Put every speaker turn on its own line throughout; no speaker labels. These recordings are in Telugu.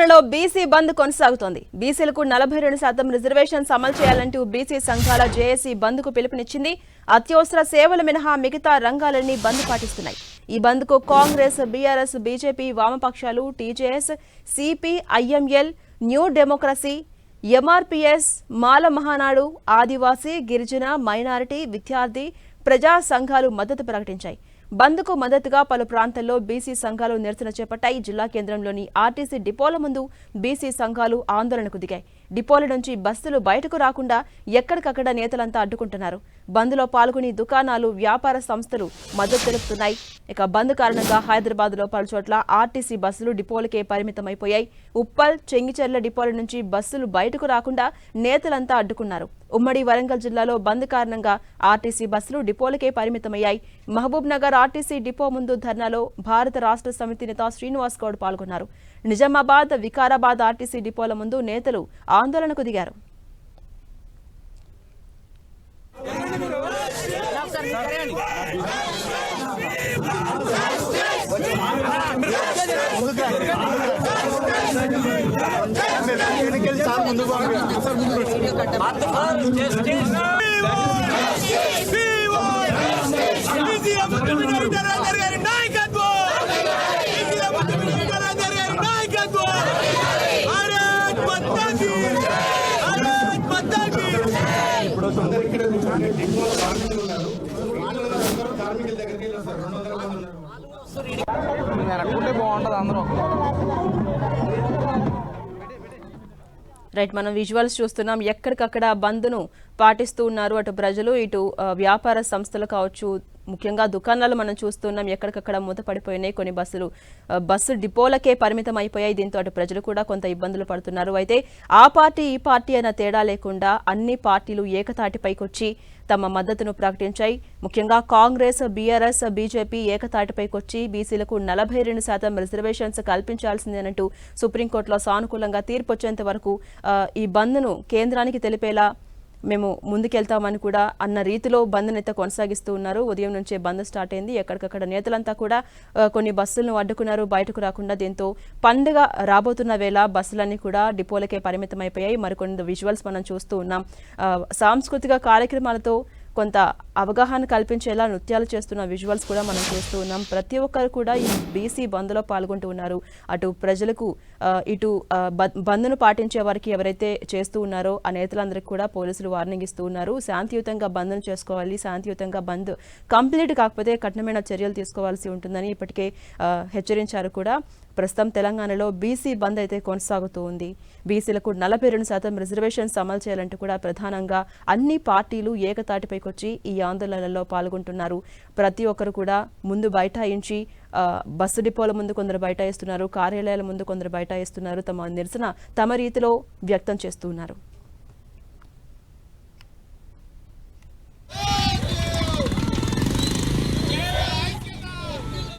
తెలంగాణలో బీసీ బంద్ కొనసాగుతోంది. బీసీలకు నలభై రెండు శాతం రిజర్వేషన్స్ అమలు చేయాలంటూ బీసీ సంఘాల జేఏసీ బంద్కు పిలుపునిచ్చింది. అత్యవసర సేవలు మినహా మిగతా రంగాలన్నీ బంద్ పాటిస్తున్నాయి. ఈ బంద్కు కాంగ్రెస్ బీఆర్ఎస్ బీజేపీ వామపక్షాలు TJS CP IML new democracy MRPS Mala Mahanadu ఆదివాసీ గిరిజన మైనారిటీ విద్యార్థి ప్రజా సంఘాలు మద్దతు ప్రకటించాయి. బంద్కు మద్దతుగా పలు ప్రాంతాల్లో బీసీ సంఘాలు నిరసన చేపట్టాయి. జిల్లా కేంద్రంలోని ఆర్టీసీ డిపోల ముందు బీసీ సంఘాలు ఆందోళనకు దిగాయి. డిపోల నుంచి బస్సులు బయటకు రాకుండా ఎక్కడికక్కడ నేతలంతా అడ్డుకుంటున్నారు. బంద్లో పాల్గొని దుకాణాలు వ్యాపార సంస్థలు మద్దతు తెలుపుతున్నాయి. ఇక బంద్ కారణంగా హైదరాబాద్లో పలుచోట్ల పలు చోట్ల ఆర్టీసీ బస్సులు డిపోలకే పరిమితమైపోయాయి. ఉప్పల్ చెంగిచెర్ల డిపోల నుంచి బస్సులు బయటకు రాకుండా నేతలంతా అడ్డుకున్నారు. ఉమ్మడి వరంగల్ జిల్లాలో బంద్ కారణంగా ఆర్టీసీ బస్సులు డిపోలకే పరిమితమయ్యాయి. మహబూబ్ నగర్ ఆర్టీసీ డిపో ముందు ధర్నాలో భారత రాష్ట్ర సమితి నేత శ్రీనివాస్ గౌడ్ పాల్గొన్నారు. నిజామాబాద్ వికారాబాద్ ఆర్టీసీ డిపోల ముందు నేతలు ఆందోళనకు దిగారు.
అనుకుంటే బాగుంటుంది అందరూ.
రైట్ మనం విజువల్స్ చూస్తున్నాం. ఎక్కడికక్కడ బంద్ను పాటిస్తూ ఉన్నారు అటు ప్రజలు ఇటు వ్యాపార సంస్థలు కావచ్చు ముఖ్యంగా దుకాణాలు మనం చూస్తున్నాం. ఎక్కడికక్కడ మూతపడిపోయినాయి. కొన్ని బస్సులు బస్సు డిపోలకే పరిమితం అయిపోయాయి దీంతో అటు ప్రజలు కూడా కొంత ఇబ్బందులు పడుతున్నారు. అయితే ఆ పార్టీ ఈ పార్టీ అన్న తేడా లేకుండా అన్ని పార్టీలు ఏకతాటిపైకి వచ్చి తమ మద్దతును ప్రకటించాయి. ముఖ్యంగా కాంగ్రెస్ బీఆర్ఎస్ బీజేపీ ఏకతాటిపైకొచ్చి బీసీలకు నలభై రెండు శాతం రిజర్వేషన్స్ కల్పించాల్సిందేనంటూ సుప్రీంకోర్టులో సానుకూలంగా తీర్పు వచ్చేంత వరకు ఈ బంద్ను కేంద్రానికి తెలిపేలా మేము ముందుకెళ్తామని కూడా అన్న రీతిలో బంద్ అయితే కొనసాగిస్తూ ఉన్నారు. ఉదయం నుంచే బంద్ స్టార్ట్ అయింది. ఎక్కడికక్కడ నేతలంతా కూడా కొన్ని బస్సులను అడ్డుకున్నారు. బయటకు రాకుండా దీంతో పండుగ రాబోతున్న వేళ బస్సులన్నీ కూడా డిపోలకే పరిమితమైపోయాయి. మరికొన్ని విజువల్స్ మనం చూస్తూ ఉన్నాం. సాంస్కృతిక కార్యక్రమాలతో కొంత అవగాహన కల్పించేలా నృత్యాలు చేస్తున్న విజువల్స్ కూడా మనం చూస్తూ ఉన్నాం. ప్రతి ఒక్కరు కూడా ఈ బీసీ బంద్లో పాల్గొంటూ ఉన్నారు. అటు ప్రజలకు ఇటు బంద్ను పాటించే వారికి ఎవరైతే చేస్తూ ఉన్నారో ఆ నేతలందరికీ కూడా పోలీసులు వార్నింగ్ ఇస్తూ ఉన్నారు. శాంతియుతంగా బంద్ను చేసుకోవాలి. శాంతియుతంగా బంద్ కంప్లీట్ కాకపోతే కఠినమైన చర్యలు తీసుకోవాల్సి ఉంటుందని ఇప్పటికే హెచ్చరించారు కూడా. ప్రస్తుతం తెలంగాణలో బీసీ బంద్ అయితే కొనసాగుతూ ఉంది. బీసీలకు నలభై రెండు శాతం రిజర్వేషన్స్ అమలు చేయాలంటూ కూడా ప్రధానంగా అన్ని పార్టీలు ఏకతాటిపైకి వచ్చి ఈ ఆందోళనలో పాల్గొంటున్నారు. ప్రతి ఒక్కరు కూడా ముందు బైఠాయించి బస్సు డిపోల ముందు కొందరు బైఠాయిస్తున్నారు కార్యాలయాల ముందు కొందరు బైఠాయిస్తున్నారు తమ నిరసన తమ రీతిలో వ్యక్తం చేస్తున్నారు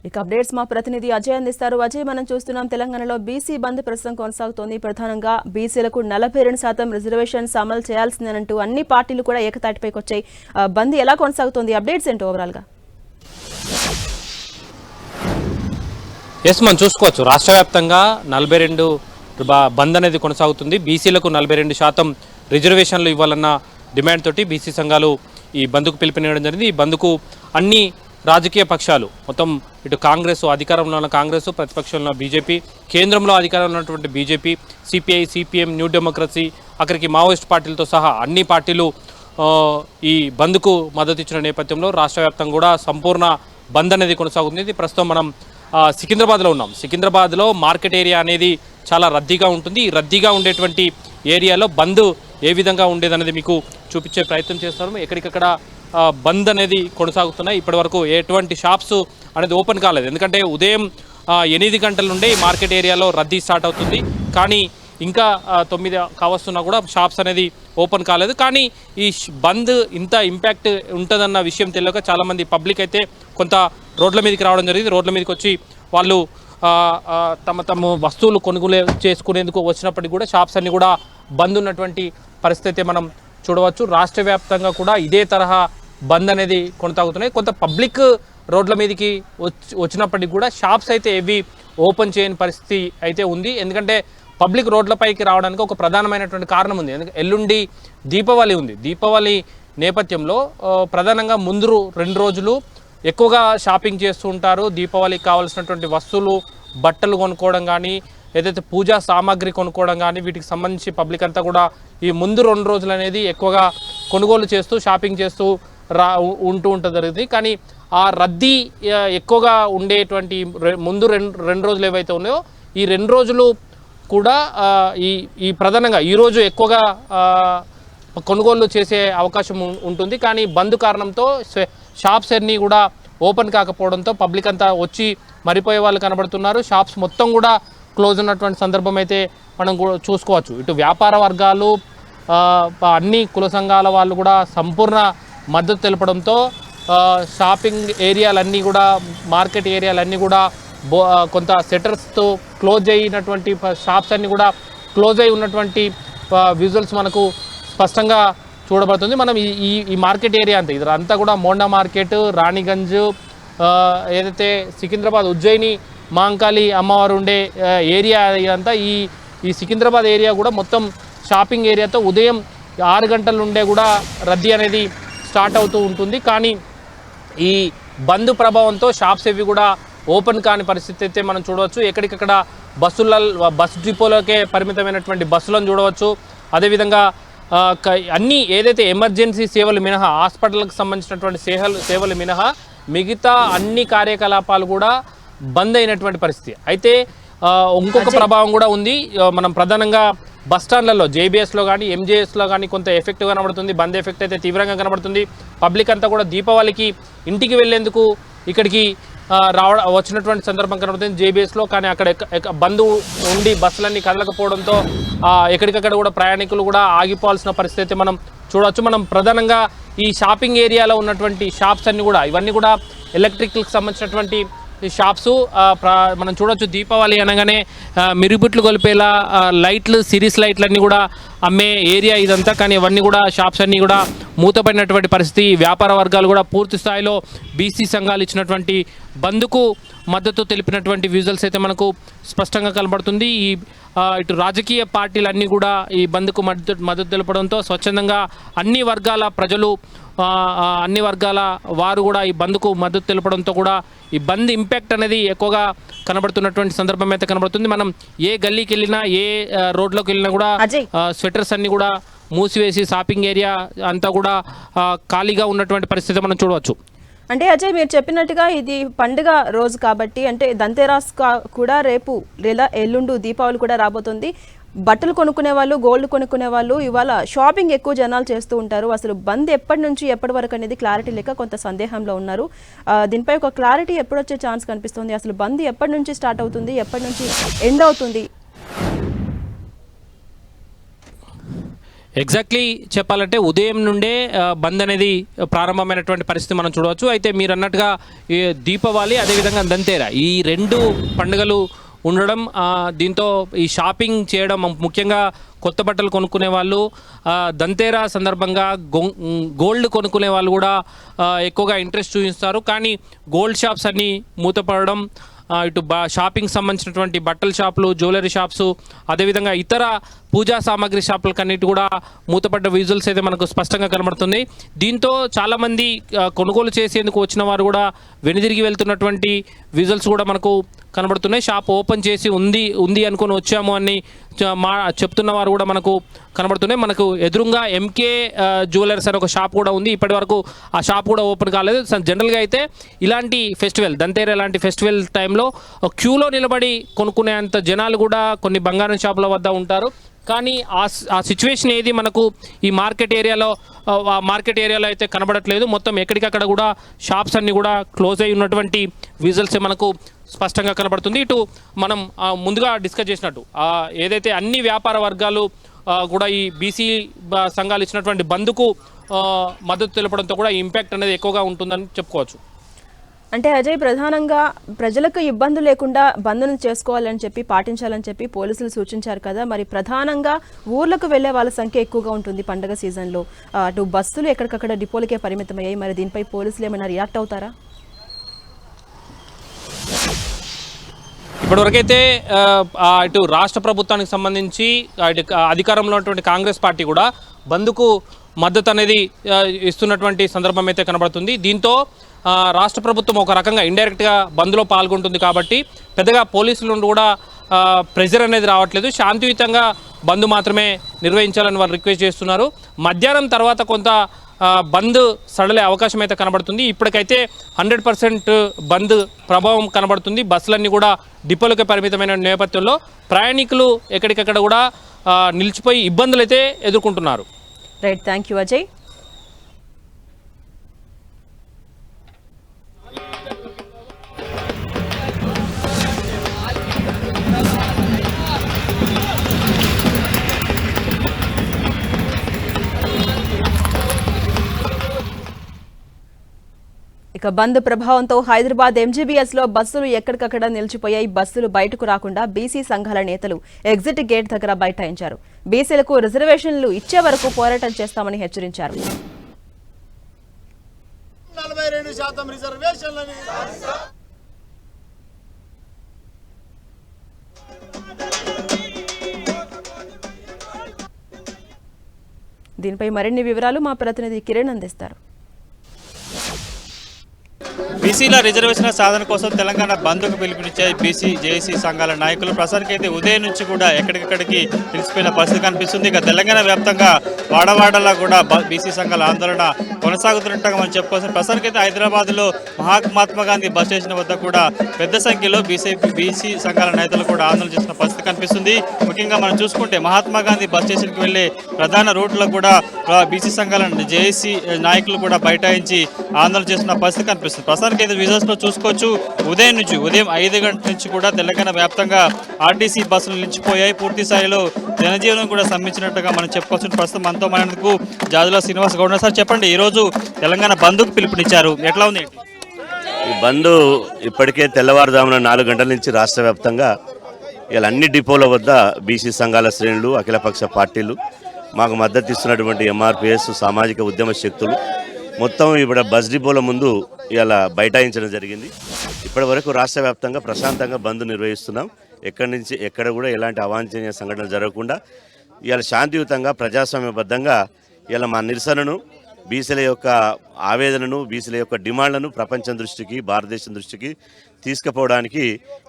ఇక అప్డేట్స్ మా ప్రతినిధి అజయ్ అందిస్తారు. అజయ్ మనం చూస్తున్నాం తెలంగాణలో బీసీ బంద్ ప్రస్తుతం కొనసాగుతోంది. ప్రధానంగా బీసీలకు నలభై రెండు శాతం రిజర్వేషన్స్ అమలు చేయాల్సిందేనంటూ అన్ని పార్టీలు కూడా ఏకతాటిపైకి వచ్చాయి. ఆ, బంద్ ఎలా కొనసాగుతోంది? అప్డేట్స్ ఏంటి ఓవరాల్గా
ఎస్ మనం చూసుకోవచ్చు. రాష్ట్ర వ్యాప్తంగా నలభై రెండు బ- బంద్ అనేది కొనసాగుతుంది. బీసీలకు నలభై రెండు శాతం రిజర్వేషన్లు ఇవ్వాలన్న డిమాండ్ తోటి బీసీ సంఘాలు ఈ బంద్కు పిలుపునివ్వడం జరిగింది. ఈ బంద్కు అన్ని రాజకీయ పక్షాలు. మొత్తం ఇటు కాంగ్రెస్ అధికారంలో ఉన్న కాంగ్రెస్ ప్రతిపక్షంలో ఉన్న బీజేపీ కేంద్రంలో అధికారంలో ఉన్నటువంటి BJP CPI CPM new democracy అక్కడికి మావోయిస్ట్ పార్టీలతో సహా అన్ని పార్టీలు ఈ బంద్కు మద్దతు ఇచ్చిన నేపథ్యంలో రాష్ట్ర కూడా సంపూర్ణ బంద్ అనేది కొనసాగుతుంది. ఇది ప్రస్తుతం మనం సికింద్రాబాద్లో ఉన్నాం. సికింద్రాబాద్లో మార్కెట్ ఏరియా అనేది చాలా రద్దీగా ఉంటుంది. ఈ రద్దీగా ఉండేటువంటి ఏరియాలో బంద్ ఏ విధంగా ఉండేదనేది మీకు చూపించే ప్రయత్నం చేస్తాము ఎక్కడికక్కడ బంద్ అనేది కొనసాగుతున్నాయి. ఇప్పటివరకు ఎటువంటి షాప్స్ అనేది ఓపెన్ కాలేదు. ఎందుకంటే ఉదయం ఎనిమిది గంటల నుండే ఈ మార్కెట్ ఏరియాలో రద్దీ స్టార్ట్ అవుతుంది. కానీ ఇంకా తొమ్మిది కావస్తున్నా కూడా షాప్స్ అనేది ఓపెన్ కాలేదు. కానీ ఈ బంద్ ఇంత ఇంపాక్ట్ ఉంటుందన్న విషయం తెలియక చాలామంది పబ్లిక్ అయితే కొంత రోడ్ల మీదకి రావడం జరిగింది. రోడ్ల మీదకి వచ్చి వాళ్ళు తమ తమ వస్తువులు కొనుగోలు చేసుకునేందుకు వచ్చినప్పటికీ కూడా షాప్స్ అన్నీ కూడా బంద్ ఉన్నటువంటి పరిస్థితి మనం చూడవచ్చు. రాష్ట్ర వ్యాప్తంగా కూడా ఇదే తరహా బంద్ అనేది కొనసాగుతున్నాయి. కొంత పబ్లిక్ రోడ్ల మీదకి వచ్చి వచ్చినప్పటికీ కూడా షాప్స్ అయితే ఏవి ఓపెన్ చేయని పరిస్థితి అయితే ఉంది. ఎందుకంటే పబ్లిక్ రోడ్లపైకి రావడానికి ఒక ప్రధానమైనటువంటి కారణం ఉంది. ఎందుకంటే ఎల్లుండి దీపావళి ఉంది. దీపావళి నేపథ్యంలో ప్రధానంగా ముందు రెండు రోజులు ఎక్కువగా షాపింగ్ చేస్తూ ఉంటారు. దీపావళికి కావాల్సినటువంటి వస్తువులు బట్టలు కొనుక్కోవడం కానీ ఏదైతే పూజా సామాగ్రి కొనుక్కోవడం కానీ వీటికి సంబంధించి పబ్లిక్ అంతా కూడా ఈ ముందు రెండు రోజులు అనేది ఎక్కువగా కొనుగోలు చేస్తూ షాపింగ్ చేస్తూ రా ఉంటూ ఉంటుంది జరుగుతుంది. కానీ ఆ రద్దీ ఎక్కువగా ఉండేటువంటి ముందు రెండు రెండు రోజులు ఏవైతే ఉన్నాయో ఈ రెండు రోజులు కూడా ఈ ఈ ప్రధానంగా ఈరోజు ఎక్కువగా కొనుగోలు చేసే అవకాశం ఉంటుంది. కానీ బంద్ కారణంతో షాప్స్ అన్నీ కూడా ఓపెన్ కాకపోవడంతో పబ్లిక్ అంతా వచ్చి మరిపోయే వాళ్ళు కనబడుతున్నారు. షాప్స్ మొత్తం కూడా క్లోజ్ ఉన్నటువంటి సందర్భం అయితే మనం కూడా చూసుకోవచ్చు. ఇటు వ్యాపార వర్గాలు అన్ని కుల సంఘాల వాళ్ళు కూడా సంపూర్ణ మద్దతు తెలపడంతో షాపింగ్ ఏరియాలన్నీ కూడా మార్కెట్ ఏరియాలన్నీ కూడా బో కొంత సెటర్స్తో క్లోజ్ అయినటువంటి షాప్స్ అన్నీ కూడా క్లోజ్ అయి ఉన్నటువంటి విజువల్స్ మనకు స్పష్టంగా చూడబడుతుంది. మనం ఈ ఈ మార్కెట్ ఏరియా అంతా. ఇది అంతా కూడా మోండా మార్కెట్ రాణిగంజ్ ఏదైతే సికింద్రాబాద్ ఉజ్జయిని మాంకాళి అమ్మవారు ఉండే ఏరియా ఇదంతా ఈ ఈ సికింద్రాబాద్ ఏరియా కూడా మొత్తం షాపింగ్ ఏరియాతో ఉదయం ఆరు గంటల నుండే కూడా రద్దీ అనేది స్టార్ట్ అవుతూ ఉంటుంది. కానీ ఈ బంద్ ప్రభావంతో షాప్స్ ఇవి కూడా ఓపెన్ కాని పరిస్థితి అయితే మనం చూడవచ్చు. ఎక్కడికక్కడ బస్సుల బస్ డిపోలకే పరిమితమైనటువంటి బస్సులను చూడవచ్చు. అదేవిధంగా అన్ని ఏదైతే ఎమర్జెన్సీ సేవలు మినహా హాస్పిటల్కి సంబంధించినటువంటి సేవలు సేవలు మినహా మిగతా అన్ని కార్యకలాపాలు కూడా బంద్ అయినటువంటి పరిస్థితి. అయితే ఇంకొక ప్రభావం కూడా ఉంది. మనం ప్రధానంగా బస్ స్టాండ్లలో జేబీఎస్లో కానీ ఎంజేఎస్లో కానీ కొంత ఎఫెక్ట్ కనబడుతుంది బంద్ ఎఫెక్ట్ అయితే తీవ్రంగా కనబడుతుంది. పబ్లిక్ అంతా కూడా దీపావళికి ఇంటికి వెళ్ళేందుకు ఇక్కడికి రావ వచ్చినటువంటి సందర్భం కనబడుతుంది. జేబీఎస్లో కానీ అక్కడ బంధు ఉండి బస్సులన్నీ కదలకపోవడంతో ఎక్కడికక్కడ కూడా ప్రయాణికులు కూడా ఆగిపోవాల్సిన పరిస్థితి అయితే మనం చూడవచ్చు. మనం ప్రధానంగా ఈ షాపింగ్ ఏరియాలో ఉన్నటువంటి షాప్స్ అన్నీ కూడా ఇవన్నీ కూడా ఎలక్ట్రికల్కి సంబంధించినటువంటి షాప్స్ మనం చూడొచ్చు దీపావళి అనగానే మిరుగుబుట్లు కొలిపేలా లైట్లు సిరీస్ లైట్లు అన్నీ కూడా అమ్మే ఏరియా ఇదంతా. కానీ ఇవన్నీ కూడా షాప్స్ అన్నీ కూడా మూతపడినటువంటి పరిస్థితి. వ్యాపార వర్గాలు కూడా పూర్తి స్థాయిలో బీసీ సంఘాలు ఇచ్చినటువంటి బంద్కు మద్దతు తెలిపినటువంటి విజువల్స్ అయితే మనకు స్పష్టంగా కనబడుతుంది. ఈ ఇటు రాజకీయ పార్టీలన్నీ కూడా ఈ బంద్కు మద్దతు మద్దతు తెలపడంతో స్వచ్ఛందంగా అన్ని వర్గాల ప్రజలు అన్ని వర్గాల వారు కూడా ఈ బంద్కు మద్దతు తెలపడంతో కూడా ఈ బంద్ ఇంపాక్ట్ అనేది ఎక్కువగా కనబడుతున్నటువంటి సందర్భం అయితే కనబడుతుంది. మనం ఏ గల్లీకి వెళ్ళినా ఏ రోడ్లోకి వెళ్ళినా కూడా స్వెటర్స్ అన్ని కూడా మూసివేసి షాపింగ్ ఏరియా అంతా కూడా ఖాళీగా ఉన్నటువంటి పరిస్థితి మనం చూడవచ్చు.
అంటే అజయ్ మీరు చెప్పినట్టుగా ఇది పండుగ రోజు కాబట్టి అంటే దంతెరాస్ కా- కూడా రేపు లేదా ఎల్లుండు దీపావళి కూడా రాబోతుంది. బట్టలు కొనుక్కునే వాళ్ళు గోల్డ్ కొనుక్కునే వాళ్ళు ఇవాళ షాపింగ్ ఎక్కువ జనాలు చేస్తూ ఉంటారు. అసలు బంద్ ఎప్పటి నుంచి ఎప్పటి వరకు అనేది క్లారిటీ లేక కొంత సందేహంలో ఉన్నారు. దీనిపై ఒక క్లారిటీ ఎప్పుడు వచ్చే ఛాన్స్ కనిపిస్తుంది? అసలు బంద్ ఎప్పటి నుంచి స్టార్ట్ అవుతుంది? ఎప్పటి నుంచి ఎండ్ అవుతుంది?
ఎగ్జాక్ట్లీ చెప్పాలంటే ఉదయం నుండే బంద్ అనేది ప్రారంభమైనటువంటి పరిస్థితి మనం చూడవచ్చు. అయితే మీరు అన్నట్టుగా దీపావళి అదేవిధంగా దంతేరా. ఈ రెండు పండుగలు ఉండడం దీంతో ఈ షాపింగ్ చేయడం ముఖ్యంగా కొత్త బట్టలు కొనుక్కునే వాళ్ళు దంతేరా సందర్భంగా గోల్డ్ కొనుక్కునే వాళ్ళు కూడా ఎక్కువగా ఇంట్రెస్ట్ చూపిస్తారు. కానీ గోల్డ్ షాప్స్ అన్నీ మూతపడడం ఇటు బా షాపింగ్ సంబంధించినటువంటి బట్టల షాపులు జ్యువెలరీ షాప్స్ అదేవిధంగా ఇతర పూజా సామాగ్రి షాపులకన్నిటి కూడా మూతపడ్డ విజువల్స్ అయితే మనకు స్పష్టంగా కనబడుతుంది. దీంతో చాలామంది కొనుగోలు చేసేందుకు వచ్చిన వారు కూడా వెనుదిరిగి వెళ్తున్నటువంటి విజువల్స్ కూడా మనకు కనబడుతున్నాయి. షాప్ ఓపెన్ చేసి ఉంది ఉంది అనుకుని వచ్చాము అని మా చెప్తున్న వారు కూడా మనకు కనబడుతున్నాయి. మనకు ఎదురుగా ఎంకే జ్యువెలర్స్ అని ఒక షాప్ కూడా ఉంది. ఇప్పటి వరకు ఆ షాప్ కూడా ఓపెన్ కాలేదు. జనరల్గా అయితే ఇలాంటి ఫెస్టివల్ దంతేరా లాంటి ఫెస్టివల్ టైంలో క్యూలో నిలబడి కొనుక్కునేంత జనాలు కూడా కొన్ని బంగారం షాపుల వద్ద ఉంటారు. కానీ ఆ ఆ సిచ్యువేషన్ ఏది మనకు ఈ మార్కెట్ ఏరియాలో ఆ, మార్కెట్ ఏరియాలో అయితే కనబడట్లేదు. మొత్తం ఎక్కడికక్కడ కూడా షాప్స్ అన్నీ కూడా క్లోజ్ అయి ఉన్నటువంటి విజువల్స్ మనకు స్పష్టంగా కనబడుతుంది. ఇటు మనం ముందుగా డిస్కస్ చేసినట్టు ఏదైతే అన్ని వ్యాపార వర్గాలు కూడా ఈ బీసీ సంఘాలు ఇచ్చినటువంటి బంద్కు మద్దతు తెలపడంతో కూడా ఈ ఇంపాక్ట్ అనేది ఎక్కువగా ఉంటుందని చెప్పుకోవచ్చు.
అంటే అజయ్ ప్రధానంగా ప్రజలకు ఇబ్బంది లేకుండా బంధనం చేసుకోవాలని చెప్పి పాటించాలని చెప్పి పోలీసులు సూచించారు కదా. మరి ప్రధానంగా ఊర్లకు వెళ్ళే వాళ్ళ సంఖ్య ఎక్కువగా ఉంటుంది పండగ సీజన్లో. అటు బస్సులు ఎక్కడికక్కడ డిపోలకే పరిమితమయ్యాయి. మరి దీనిపై పోలీసులు ఏమైనా రియాక్ట్ అవుతారా?
ఇప్పటివరకైతే ఇటు రాష్ట్ర ప్రభుత్వానికి సంబంధించి ఇటు అధికారంలో ఉన్నటువంటి కాంగ్రెస్ పార్టీ కూడా బంద్కు మద్దతు అనేది ఇస్తున్నటువంటి సందర్భం అయితే కనబడుతుంది. దీంతో రాష్ట్ర ప్రభుత్వం ఒక రకంగా ఇండైరెక్ట్గా బంద్లో పాల్గొంటుంది కాబట్టి పెద్దగా పోలీసుల నుండి కూడా ప్రెజర్ అనేది రావట్లేదు. శాంతియుతంగా బంద్ మాత్రమే నిర్వహించాలని వాళ్ళు రిక్వెస్ట్ చేస్తున్నారు. మధ్యాహ్నం తర్వాత కొంత బంద్ సడలే అవకాశం అయితే కనబడుతుంది. ఇప్పటికైతే హండ్రెడ్ పర్సెంట్ బంద్ ప్రభావం కనబడుతుంది. బస్సులన్నీ కూడా డిపోలకే పరిమితమైన నేపథ్యంలో ప్రయాణికులు ఎక్కడికక్కడ కూడా నిలిచిపోయి ఇబ్బందులు అయితే ఎదుర్కొంటున్నారు.
రైట్ థ్యాంక్ యూ అజయ్ ఇక బంద్ ప్రభావంతో హైదరాబాద్ ఎంజీబీఎస్లో బస్సులు ఎక్కడికక్కడ నిలిచిపోయాయి. బస్సులు బయటకు రాకుండా బీసీ సంఘాల నేతలు ఎగ్జిట్ గేట్ దగ్గర బైఠాయించారు. బీసీలకు రిజర్వేషన్లు ఇచ్చే వరకు పోరాటం చేస్తామని హెచ్చరించారు. దీనిపై మరిన్ని వివరాలు మా ప్రతినిధి కిరణ్ అందిస్తారు.
బీసీల రిజర్వేషన్ల సాధన కోసం తెలంగాణ బంద్కు పిలుపునిచ్చే బీసీ జేఏసీ సంఘాల నాయకులు. ప్రస్తుతానికి అయితే ఉదయం నుంచి కూడా ఎక్కడికక్కడికి తెలిసిపోయిన పరిస్థితి కనిపిస్తుంది. ఇక తెలంగాణ వ్యాప్తంగా వాడవాడలా కూడా బీసీ సంఘాల ఆందోళన కొనసాగుతున్నట్టుగా మనం చెప్పుకోవచ్చు. ప్రస్తుతానికి అయితే హైదరాబాద్లో మహాత్మా గాంధీ బస్ స్టేషన్ వద్ద కూడా పెద్ద సంఖ్యలో బీసీ బీసీ సంఘాల నేతలు కూడా ఆందోళన చేసిన పరిస్థితి కనిపిస్తుంది. ముఖ్యంగా మనం చూసుకుంటే మహాత్మా గాంధీ బస్ స్టేషన్కి వెళ్ళే ప్రధాన రూట్లో కూడా బీసీ సంఘాల జేఏసీ నాయకులు కూడా బైఠాయించి ఆందోళన చేస్తున్న పరిస్థితి కనిపిస్తుంది. ప్రస్తుతానికి అయితే విజువల్స్లో చూసుకోవచ్చు. ఉదయం నుంచి ఉదయం ఐదు గంటల నుంచి కూడా తెలంగాణ వ్యాప్తంగా ఆర్టీసీ బస్సులు నిలిచిపోయాయి. పూర్తి స్థాయిలో జనజీవనం కూడా స్తంభించినట్టుగా మనం చెప్పుకోవచ్చు. ప్రస్తుతం మనతో మనకు జాదుల శ్రీనివాస్ గౌడ్ సార్ చెప్పండి ఈ రోజు తెలంగాణ బంధుకు పిలుపునిచ్చారు. ఎట్లా ఉంది?
ఈ బంధు ఇప్పటికే తెల్లవారుజామున నాలుగు గంటల నుంచి రాష్ట్ర వ్యాప్తంగా ఇలా అన్ని డిపోల వద్ద బీసీ సంఘాల శ్రేణులు అఖిలపక్ష పార్టీలు మాకు మద్దతు ఇస్తున్నటువంటి ఎంఆర్పిఎస్ సామాజిక ఉద్యమ శక్తులు మొత్తం ఇప్పుడు బస్ డిపోల ముందు ఇలా బైఠాయించడం జరిగింది. ఇప్పటి వరకు రాష్ట్ర వ్యాప్తంగా ప్రశాంతంగా బంద్ నిర్వహిస్తున్నాం. ఎక్కడి నుంచి ఎక్కడ కూడా ఎలాంటి అవాంఛనీయ సంఘటనలు జరగకుండా ఇవాళ శాంతియుతంగా ప్రజాస్వామ్యబద్ధంగా ఇలా మా నిరసనను బీసీల యొక్క ఆవేదనను బీసీల యొక్క డిమాండ్లను ప్రపంచం దృష్టికి భారతదేశం దృష్టికి తీసుకుపోవడానికి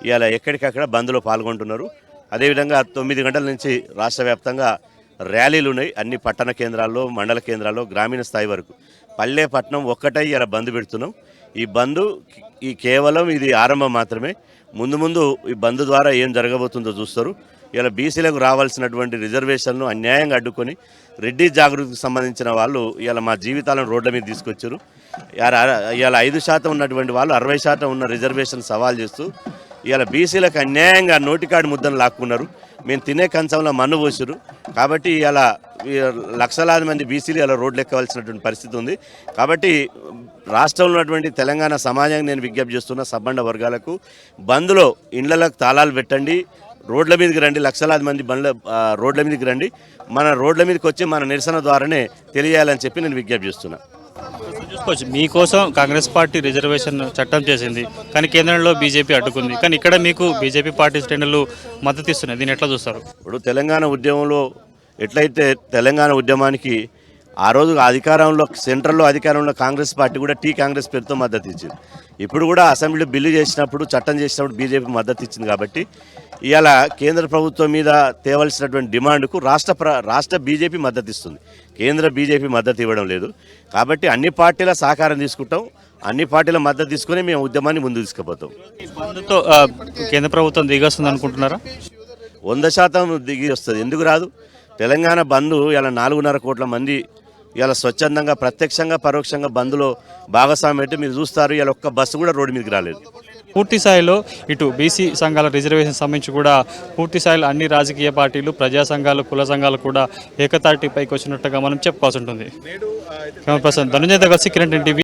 ఇవాళ ఎక్కడికక్కడ బంద్లో పాల్గొంటున్నారు. అదేవిధంగా తొమ్మిది గంటల నుంచి రాష్ట్ర వ్యాప్తంగా ర్యాలీలు ఉన్నాయి అన్ని పట్టణ కేంద్రాల్లో మండల కేంద్రాల్లో గ్రామీణ స్థాయి వరకు. పల్లె పట్టణం ఒక్కటై ఇలా బంద్ పెడుతున్నాం. ఈ బంద్ ఈ కేవలం ఇది ఆరంభం మాత్రమే. ముందు ముందు ఈ బంద్ ద్వారా ఏం జరగబోతుందో చూస్తారు. ఇలా బీసీలకు రావాల్సినటువంటి రిజర్వేషన్ను అన్యాయంగా అడ్డుకొని రెడ్డి జాగృతికి సంబంధించిన వాళ్ళు ఇలా మా జీవితాలను రోడ్ల మీద తీసుకొచ్చారు. ఇలా ఐదు శాతం ఉన్నటువంటి వాళ్ళు అరవై శాతం ఉన్న రిజర్వేషన్ సవాల్ చేస్తూ ఇలా బీసీలకు అన్యాయంగా నోటికాడి ముద్దను లాక్కున్నారు. మేము తినే కంచంలో మన్ను పోసారు కాబట్టి అలా లక్షలాది మంది బీసీలు అలా రోడ్లు ఎక్కవలసినటువంటి పరిస్థితి ఉంది. కాబట్టి రాష్ట్రంలో ఉన్నటువంటి తెలంగాణ సమాజానికి నేను విజ్ఞప్తి చేస్తున్న సబ్బండ వర్గాలకు బంద్లో ఇండ్లకు తాళాలు పెట్టండి. రోడ్ల మీదకి రండి లక్షలాది మంది బండ్ల రోడ్ల మీదకి రండి. మన రోడ్ల మీదకి వచ్చి మన నిరసన ద్వారానే తెలియాలని చెప్పి నేను విజ్ఞప్తి చేస్తున్నాను
చెప్పుకోవచ్చు మీకోసం కాంగ్రెస్ పార్టీ రిజర్వేషన్ చట్టం చేసింది. కానీ కేంద్రంలో బీజేపీ అడ్డుకుంది. కానీ ఇక్కడ మీకు బీజేపీ పార్టీ శ్రేణులు మద్దతు ఇస్తున్నాయి. దీన్ని ఎట్లా చూస్తారు?
ఇప్పుడు తెలంగాణ ఉద్యమంలో ఎట్లయితే తెలంగాణ ఉద్యమానికి ఆ రోజు అధికారంలో సెంట్రల్లో అధికారంలో కాంగ్రెస్ పార్టీ కూడా టీ కాంగ్రెస్ పేరుతో మద్దతు ఇచ్చింది. ఇప్పుడు కూడా అసెంబ్లీలో బిల్లు చేసినప్పుడు చట్టం చేసినప్పుడు బీజేపీ మద్దతు ఇచ్చింది కాబట్టి ఇవాళ కేంద్ర ప్రభుత్వం మీద తేవలసినటువంటి డిమాండ్కు రాష్ట్ర ప్ర రాష్ట్ర బీజేపీ మద్దతు ఇస్తుంది. కేంద్ర బీజేపీ మద్దతు ఇవ్వడం లేదు. కాబట్టి అన్ని పార్టీల సహకారం తీసుకుంటాం. అన్ని పార్టీల మద్దతు తీసుకుని మేము ఉద్యమాన్ని ముందుకు తీసుకుపోతాం.
బంద్తో కేంద్ర ప్రభుత్వం దిగొస్తుంది అనుకుంటున్నారా?
వంద శాతం దిగి వస్తుంది. ఎందుకు రాదు? తెలంగాణ బంధు ఇలా నాలుగున్నర కోట్ల మంది ఇలా స్వచ్ఛందంగా ప్రత్యక్షంగా పరోక్షంగా బంద్లో భాగస్వామ్యం పెట్టి మీరు చూస్తారు ఇలా ఒక్క బస్సు కూడా రోడ్డు మీదకి రాలేదు.
పూర్తి స్థాయిలో ఇటు బీసీ సంఘాల రిజర్వేషన్ సంబంధించి కూడా పూర్తి స్థాయిలో అన్ని రాజకీయ పార్టీలు ప్రజా సంఘాలు కుల సంఘాలు కూడా ఏకతాటిపైకి వచ్చినట్టుగా మనం చెప్పుకోవాల్సి ఉంటుంది. ధనంజయ్ కలిసి కిరణ్ టీవీ